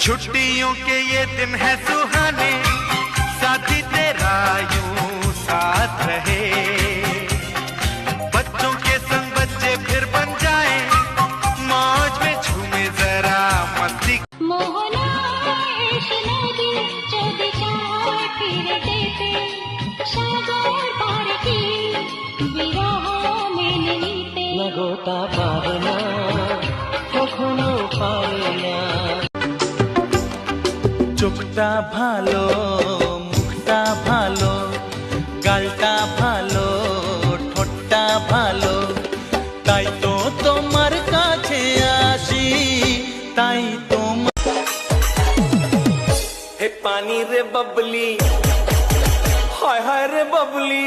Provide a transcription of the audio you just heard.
छुट्टियों के ये दिन है सुहाने साथी तेरा यूँ साथ रहे। बच्चों के संग बच्चे फिर बन जाए मौज में झूमे जरा मस्ती। मोहना गोता पावना চোখটা ভালো, মুখটা ভালো, গালটা ভালো, ঠোঁটটা ভালো। তাই তো তোমার কাছে আসি, তাই তোমার হে পানি রে ববলি, হায় হায় রে ববলি।